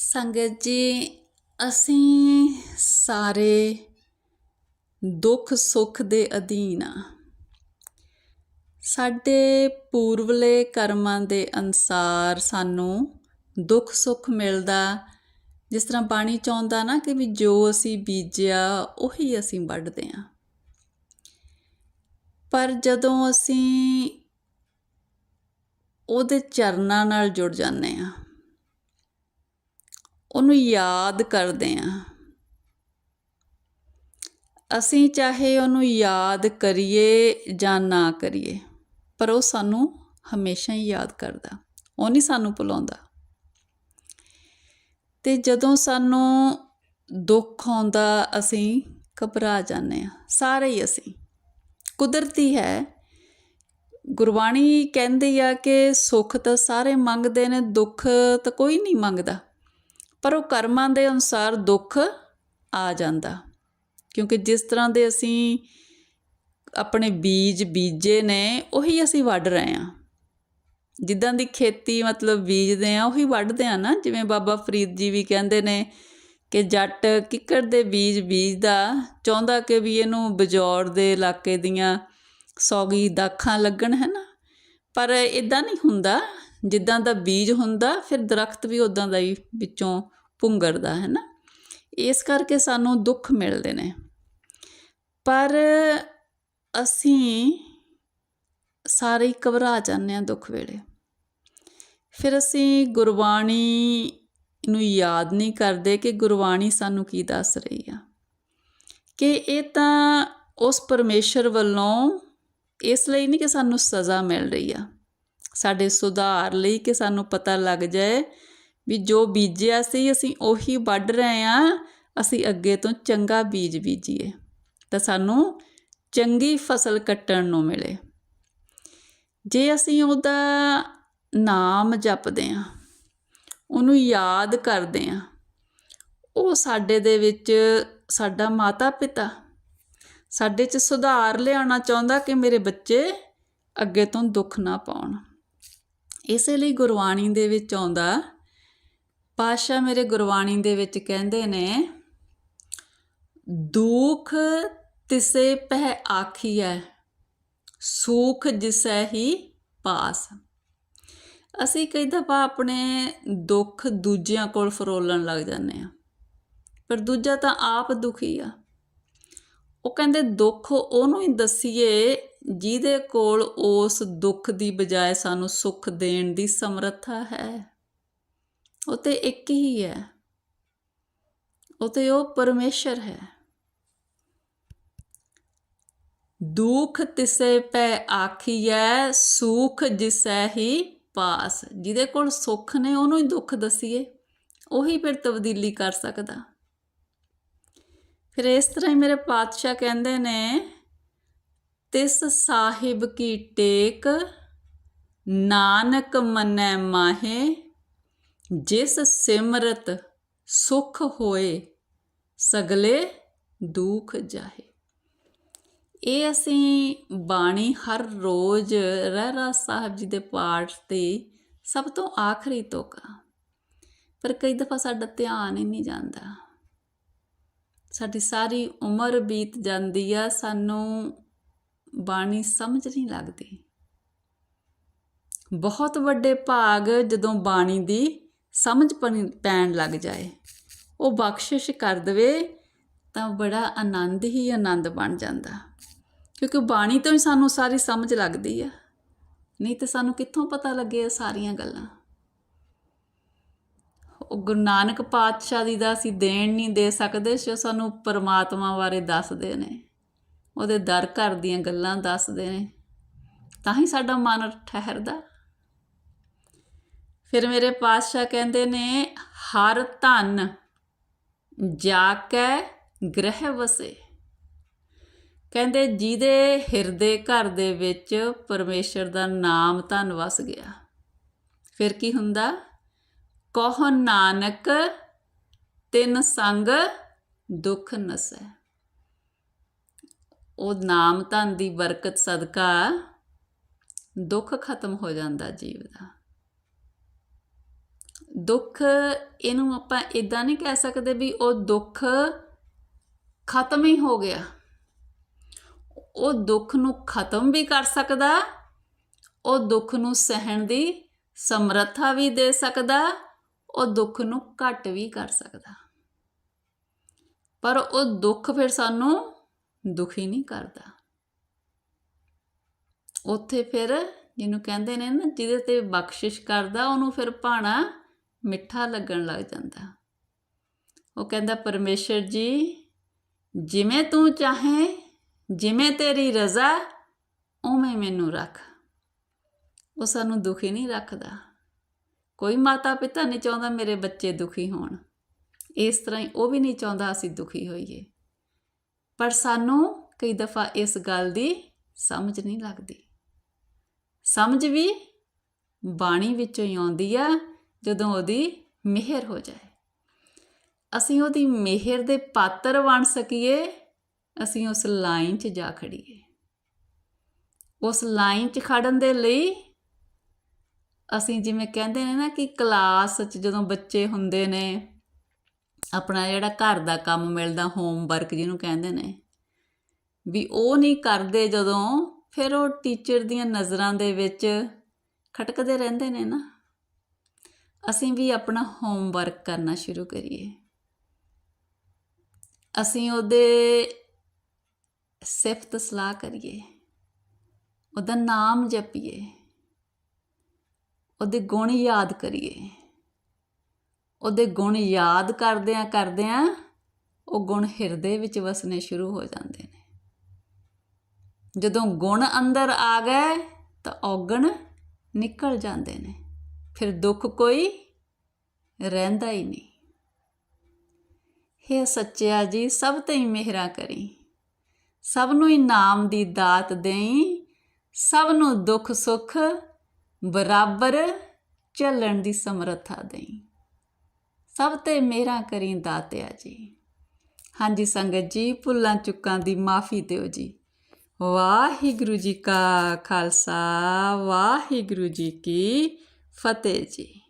ਸੰਗਤ ਜੀ, ਅਸੀਂ ਸਾਰੇ ਦੁੱਖ ਸੁੱਖ ਦੇ ਅਧੀਨ ਆ। ਸਾਡੇ ਪੂਰਵਲੇ ਕਰਮਾਂ ਦੇ ਅਨਸਾਰ ਸਾਨੂੰ ਦੁੱਖ ਸੁੱਖ ਮਿਲਦਾ। ਜਿਸ ਤਰ੍ਹਾਂ ਬਾਣੀ ਚਾਹੁੰਦਾ ਨਾ ਕਿ ਵੀ ਜੋ ਅਸੀਂ ਬੀਜਿਆ, ਉਹੀ ਅਸੀਂ ਵੱਢਦੇ ਆ ਪਰ ਜਦੋਂ ਅਸੀਂ ਉਹਦੇ ਚਰਨਾਂ ਨਾਲ ਜੁੜ ਜਾਂਦੇ ਆ ਉਹਨੂੰ ਯਾਦ ਕਰਦੇ ਹਾਂ। ਅਸੀਂ ਚਾਹੇ ਉਹਨੂੰ ਯਾਦ ਕਰੀਏ ਜਾਂ ਨਾ ਕਰੀਏ, ਪਰ ਉਹ ਸਾਨੂੰ ਹਮੇਸ਼ਾ ਹੀ ਯਾਦ ਕਰਦਾ। ਉਹ ਨਹੀਂ ਸਾਨੂੰ ਭੁਲਾਉਂਦਾ। ਤੇ ਜਦੋਂ ਸਾਨੂੰ ਦੁੱਖ ਆਉਂਦਾ, ਅਸੀਂ ਘਬਰਾ ਜਾਂਦੇ ਆ ਸਾਰੇ ਹੀ ਅਸੀਂ। ਕੁਦਰਤੀ ਹੈ। ਗੁਰਬਾਣੀ ਕਹਿੰਦੀ ਆ ਕਿ ਸੁੱਖ ਤਾਂ ਸਾਰੇ ਮੰਗਦੇ ਨੇ, ਦੁੱਖ ਤਾਂ ਕੋਈ ਨਹੀਂ ਮੰਗਦਾ। ਪਰ ਉਹ ਕਰਮਾਂ ਦੇ ਅਨੁਸਾਰ ਦੁੱਖ ਆ ਜਾਂਦਾ। ਕਿਉਂਕਿ ਜਿਸ ਤਰ੍ਹਾਂ ਦੇ ਅਸੀਂ ਆਪਣੇ ਬੀਜ ਬੀਜੇ ਨੇ, ਉਹੀ ਅਸੀਂ ਵੱਢ ਰਹੇ ਹਾਂ। ਜਿੱਦਾਂ ਦੀ ਖੇਤੀ ਮਤਲਬ ਬੀਜਦੇ ਆ ਉਹੀ ਵੱਢਦੇ ਆ ਨਾ। ਜਿਵੇਂ ਬਾਬਾ ਫਰੀਦ ਜੀ ਵੀ ਕਹਿੰਦੇ ਨੇ ਕਿ ਜੱਟ ਕਿੱਕਰ ਦੇ ਬੀਜ ਬੀਜਦਾ, ਚਾਹੁੰਦਾ ਕਿ ਵੀ ਇਹਨੂੰ ਬਜੌਰ ਦੇ ਇਲਾਕੇ ਦੀਆਂ ਸੌਗੀ ਦਾਖਾਂ ਲੱਗਣ, ਹੈ ਨਾ? ਪਰ ਇਦਾਂ ਨਹੀਂ ਹੁੰਦਾ। ਜਿੱਦਾਂ ਦਾ ਬੀਜ ਹੁੰਦਾ, ਫਿਰ ਦਰਖਤ ਵੀ ਉਦਾਂ ਦਾ ਹੀ ਵਿੱਚੋਂ ਪੁੰਗਰਦਾ ਹੈ ਨਾ? ਇਸ ਕਰਕੇ ਸਾਨੂੰ ਦੁੱਖ ਮਿਲਦੇ ਨੇ। ਪਰ ਅਸੀਂ ਸਾਰੇ ਹੀ ਘਬਰਾ ਜਾਂਦੇ ਹਾਂ ਦੁੱਖ ਵੇਲੇ। ਫਿਰ ਅਸੀਂ ਗੁਰਬਾਣੀ ਨੂੰ ਯਾਦ ਨਹੀਂ ਕਰਦੇ ਕਿ ਗੁਰਬਾਣੀ ਸਾਨੂੰ ਕੀ ਦੱਸ ਰਹੀ ਆ। ਕਿ ਇਹ ਤਾਂ ਉਸ ਪਰਮੇਸ਼ਰ ਵੱਲੋਂ ਇਸ ਲਈ ਨਹੀਂ ਕਿ ਸਾਨੂੰ ਸਜ਼ਾ ਮਿਲ ਰਹੀ ਆ। ਸਾਡੇ ਸੁਧਾਰ ਲਈ ਕਿ ਸਾਨੂੰ ਪਤਾ ਲੱਗ ਜਾਏ ਵੀ ਜੋ ਬੀਜਿਆ ਸੀ, ਅਸੀਂ ਉਹੀ ਵੱਢ ਰਹੇ ਆ ਅਸੀਂ ਅੱਗੇ ਤੋਂ ਚੰਗਾ ਬੀਜ ਬੀਜੀਏ। ਤਾਂ ਸਾਨੂੰ ਚੰਗੀ ਫਸਲ ਕੱਟਣ ਨੂੰ ਮਿਲੇ। ਜੇ ਅਸੀਂ ਉਹਦਾ ਨਾਮ ਜਪਦੇ ਆ ਉਹਨੂੰ ਯਾਦ ਕਰਦੇ ਆ ਉਹ ਸਾਡੇ ਦੇ ਵਿੱਚ ਸਾਡਾ ਮਾਤਾ ਪਿਤਾ ਸਾਡੇ 'ਚ ਸੁਧਾਰ ਲਿਆਉਣਾ ਚਾਹੁੰਦਾ ਕਿ ਮੇਰੇ ਬੱਚੇ ਅੱਗੇ ਤੋਂ ਦੁੱਖ ਨਾ ਪਾਉਣ। ਇਸੇ ਲਈ ਗੁਰਬਾਣੀ ਦੇ ਵਿੱਚ ਆਉਂਦਾ ਪਾਸ਼ਾ ਮੇਰੇ ਗੁਰਬਾਣੀ ਦੇ ਵਿੱਚ ਕਹਿੰਦੇ ਨੇ, ਦੁਖ ਤਿਸੇ ਪਹਿ ਆਖੀਐ, ਸੁਖ ਜਿਸੈ ਹੀ ਪਾਸ। ਅਸੀਂ ਕਈ ਦਫਾ ਆਪਣੇ ਦੁੱਖ ਦੂਜਿਆਂ ਕੋਲ ਫਰੋਲਣ ਲੱਗ ਜਾਂਦੇ ਆ ਪਰ ਦੂਜਾ ਤਾਂ ਆਪ ਦੁਖੀ ਆ। ਉਹ ਕਹਿੰਦੇ ਦੁੱਖ ਉਹਨੂੰ ਹੀ ਦਸੀਏ ਜਿਹਦੇ ਕੋਲ ਉਸ ਦੁੱਖ ਦੀ ਬਜਾਏ ਸਾਨੂੰ ਸੁੱਖ ਦੇਣ ਦੀ ਸਮਰੱਥਾ ਹੈ। ਉਹ ਤੇ ਇੱਕ ਹੀ ਹੈ। ਉਹ ਤੇ ਉਹ ਪਰਮੇਸ਼ਰ ਹੈ। ਦੁੱਖ ਤਿਸੇ ਪੈ ਆਖੀਐ, ਸੁਖ ਜਿਸੈ ਹੀ ਪਾਸ। ਜਿਹਦੇ ਕੋਲ ਸੁੱਖ ਨੇ ਉਹਨੂੰ ਹੀ ਦੁੱਖ ਦਸੀਏ। ਉਹੀ ਫਿਰ ਤਬਦੀਲੀ ਕਰ ਸਕਦਾ। ਫਿਰ ਇਸ ਤਰ੍ਹਾਂ ਹੀ ਮੇਰੇ ਪਾਤਸ਼ਾਹ ਕਹਿੰਦੇ ਨੇ, ਤਿਸ ਸਾਹਿਬ ਕੀ ਟੇਕ, ਨਾਨਕ ਮਨੈ ਮਾਹੇ, ਜਿਸ ਸਿਮਰਤ ਸੁਖ ਹੋਏ, ਸਗਲੇ ਦੁਖ ਜਾਹੇ। ਇਹ ਅਸੀਂ ਬਾਣੀ ਹਰ ਰੋਜ਼ ਰਹਿਰਾ ਸਾਹਿਬ ਜੀ ਦੇ ਪਾਠ ਤੇ ਸਭ ਤੋਂ ਆਖਰੀ ਤੋਕਾ। ਪਰ ਕਈ ਦਫਾ ਸਾਡਾ ਧਿਆਨ ਹੀ ਨਹੀਂ ਜਾਂਦਾ। ਸਾਡੀ ਸਾਰੀ ਉਮਰ ਬੀਤ ਜਾਂਦੀ ਆ, ਸਾਨੂੰ ਬਾਣੀ ਸਮਝ ਨਹੀਂ ਲੱਗਦੀ। ਬਹੁਤ ਵੱਡੇ ਭਾਗ ਜਦੋਂ ਬਾਣੀ ਦੀ ਸਮਝ ਪੈਣ ਲੱਗ ਜਾਏ, ਉਹ ਬਖਸ਼ਿਸ਼ ਕਰ ਦੇਵੇ ਤਾਂ ਬੜਾ ਆਨੰਦ ਹੀ ਆਨੰਦ ਬਣ ਜਾਂਦਾ। ਕਿਉਂਕਿ ਬਾਣੀ ਤੋਂ ਹੀ ਸਾਨੂੰ ਸਾਰੀ ਸਮਝ ਲੱਗਦੀ ਆ, ਨਹੀਂ ਤੇ ਸਾਨੂੰ ਕਿੱਥੋਂ ਪਤਾ ਲੱਗੇ ਇਹ ਸਾਰੀਆਂ ਗੱਲਾਂ? ਉਹ ਗੁਰੂ ਨਾਨਕ ਪਾਤਸ਼ਾਹ ਦੀ ਦਾ ਅਸੀਂ ਦੇਣ ਨਹੀਂ ਦੇ ਸਕਦੇ ਸੋ ਸਾਨੂੰ ਪਰਮਾਤਮਾ ਬਾਰੇ ਦੱਸਦੇ ਨੇ। ਉਹਦੇ ਦਰ ਘਰ ਦੀਆਂ ਗੱਲਾਂ ਦੱਸਦੇ ਨੇ। ਤਾਂ ਹੀ ਸਾਡਾ ਮਨ ਠਹਿਰਦਾ। ਫਿਰ ਮੇਰੇ ਪਾਤਸ਼ਾਹ ਕਹਿੰਦੇ ਨੇ, ਹਰ ਧਨ ਜਾ ਕੇ ਗ੍ਰਹਿ ਵਸੇ। ਕਹਿੰਦੇ, ਜਿਹਦੇ ਹਿਰਦੇ ਘਰ ਦੇ ਵਿੱਚ ਪਰਮੇਸ਼ਰ ਦਾ ਨਾਮ ਧਨ ਵਸ ਗਿਆ। ਫਿਰ ਕੀ ਹੁੰਦਾ? ਕਹ ਨਾਨਕ, ਤਿੰਨ ਸੰਗ ਦੁੱਖ ਨਸੈ। ਉਹ ਨਾਮ ਧਨ ਦੀ ਬਰਕਤ ਸਦਕਾ ਦੁੱਖ ਖਤਮ ਹੋ ਜਾਂਦਾ ਜੀਵ ਦਾ। ਦੁੱਖ ਇਹਨੂੰ ਆਪਾਂ ਇਦਾਂ ਨਹੀਂ ਕਹਿ ਸਕਦੇ ਵੀ ਉਹ ਦੁੱਖ ਖਤਮ ਹੀ ਹੋ ਗਿਆ। ਉਹ ਦੁੱਖ ਨੂੰ ਖਤਮ ਵੀ ਕਰ ਸਕਦਾ, ਉਹ ਦੁੱਖ ਨੂੰ ਸਹਿਣ ਦੀ ਸਮਰੱਥਾ ਵੀ ਦੇ ਸਕਦਾ ਉਹ ਦੁੱਖ ਨੂੰ ਘਟ ਵੀ ਕਰ ਸਕਦਾ। ਪਰ ਉਹ ਦੁੱਖ ਫਿਰ ਸਾਨੂੰ ਦੁਖੀ ਨਹੀਂ ਕਰਦਾ। ਉੱਥੇ ਫਿਰ ਜਿਹਨੂੰ ਕਹਿੰਦੇ ਨੇ ਨਾ, ਜਿਹਦੇ ਤੇ ਬਖਸ਼ਿਸ਼ ਕਰਦਾ, ਉਹਨੂੰ ਫਿਰ ਭਾਣਾ ਮਿੱਠਾ ਲੱਗਣ ਲੱਗ ਜਾਂਦਾ। ਉਹ ਕਹਿੰਦਾ, ਪਰਮੇਸ਼ਰ ਜੀ, ਜਿਵੇਂ ਤੂੰ ਚਾਹੇ, ਜਿਵੇਂ ਤੇਰੀ ਰਜ਼ਾ, ਉਵੇਂ ਮੈਨੂੰ ਰੱਖ। ਉਹ ਸਾਨੂੰ ਦੁਖੀ ਨਹੀਂ ਰੱਖਦਾ। ਕੋਈ ਮਾਤਾ ਪਿਤਾ ਨਹੀਂ ਚਾਹੁੰਦਾ ਮੇਰੇ ਬੱਚੇ ਦੁਖੀ ਹੋਣ। ਇਸ ਤਰ੍ਹਾਂ ਹੀ ਉਹ ਵੀ ਨਹੀਂ ਚਾਹੁੰਦਾ ਅਸੀਂ ਦੁਖੀ ਹੋਈਏ। ਪਰ ਸਾਨੂੰ ਕਈ ਦਫਾ ਇਸ ਗੱਲ ਦੀ ਸਮਝ ਨਹੀਂ ਲੱਗਦੀ। ਸਮਝ ਵੀ ਬਾਣੀ ਵਿੱਚੋਂ ਹੀ ਆਉਂਦੀ ਆ, ਜਦੋਂ ਉਹਦੀ ਮਿਹਰ ਹੋ ਜਾਏ। ਅਸੀਂ ਉਹਦੀ ਮਿਹਰ ਦੇ ਪਾਤਰ ਬਣ ਸਕੀਏ, ਅਸੀਂ ਉਸ ਲਾਈਨ 'ਚ ਜਾ ਖੜੀਏ। ਉਸ ਲਾਈਨ 'ਚ ਖੜਨ ਦੇ ਲਈ ਅਸੀਂ ਜਿਵੇਂ ਕਹਿੰਦੇ ਨੇ ਨਾ ਕਿ ਕਲਾਸ 'ਚ ਜਦੋਂ ਬੱਚੇ ਹੁੰਦੇ ਨੇ, ਆਪਣਾ ਜਿਹੜਾ ਘਰ ਦਾ ਕੰਮ ਮਿਲਦਾ ਹੋਮਵਰਕ ਜਿਹਨੂੰ ਕਹਿੰਦੇ ਨੇ, ਵੀ ਉਹ ਨਹੀਂ ਕਰਦੇ ਜਦੋਂ ਫਿਰ ਉਹ ਟੀਚਰ ਦੀਆਂ ਨਜ਼ਰਾਂ ਦੇ ਵਿੱਚ ਖਟਕਦੇ ਰਹਿੰਦੇ ਨੇ ਨਾ। ਅਸੀਂ ਵੀ ਆਪਣਾ ਹੋਮਵਰਕ ਕਰਨਾ ਸ਼ੁਰੂ ਕਰੀਏ। ਅਸੀਂ ਉਹਦੇ ਸਿਫਤ ਸਲਾਹ ਕਰੀਏ। ਉਹਦਾ ਨਾਮ ਜਪੀਏ। ਉਹਦੇ ਗੁਣ ਯਾਦ ਕਰੀਏ। ਉਹਦੇ ਗੁਣ ਯਾਦ ਕਰਦਿਆਂ ਕਰਦਿਆਂ ਉਹ ਗੁਣ ਹਿਰਦੇ ਵਿੱਚ ਵਸਣੇ ਸ਼ੁਰੂ ਹੋ ਜਾਂਦੇ ਨੇ। ਜਦੋਂ ਗੁਣ ਅੰਦਰ ਆ ਗਏ ਤਾਂ ਔਗਣ ਨਿਕਲ ਜਾਂਦੇ ਨੇ। ਫਿਰ ਦੁੱਖ ਕੋਈ ਰਹਿੰਦਾ ਹੀ ਨਹੀਂ। ਹੇ ਸੱਚਿਆ ਜੀ, ਸਭ ਤੇ ਹੀ ਮਿਹਰਾ ਕਰੀ। ਸਭ ਨੂੰ ਇਨਾਮ ਦੀ ਦਾਤ ਦੇਈ। ਸਭ ਨੂੰ ਦੁੱਖ ਸੁੱਖ ਬਰਾਬਰ ਚੱਲਣ ਦੀ ਸਮਰੱਥਾ ਦੇਈ। ਸਭ ਤੇ ਮਿਹਰਾ ਕਰੀ ਦਾਤਿਆ ਜੀ। ਹਾਂਜੀ ਸੰਗਤ ਜੀ, ਭੁੱਲਾਂ ਚੁੱਕਾਂ ਦੀ ਮਾਫੀ ਦਿਓ ਜੀ। ਵਾਹਿਗੁਰੂ ਜੀ ਕਾ ਖਾਲਸਾ, ਵਾਹਿਗੁਰੂ ਜੀ ਕੀ ਫਤਿਹ ਜੀ।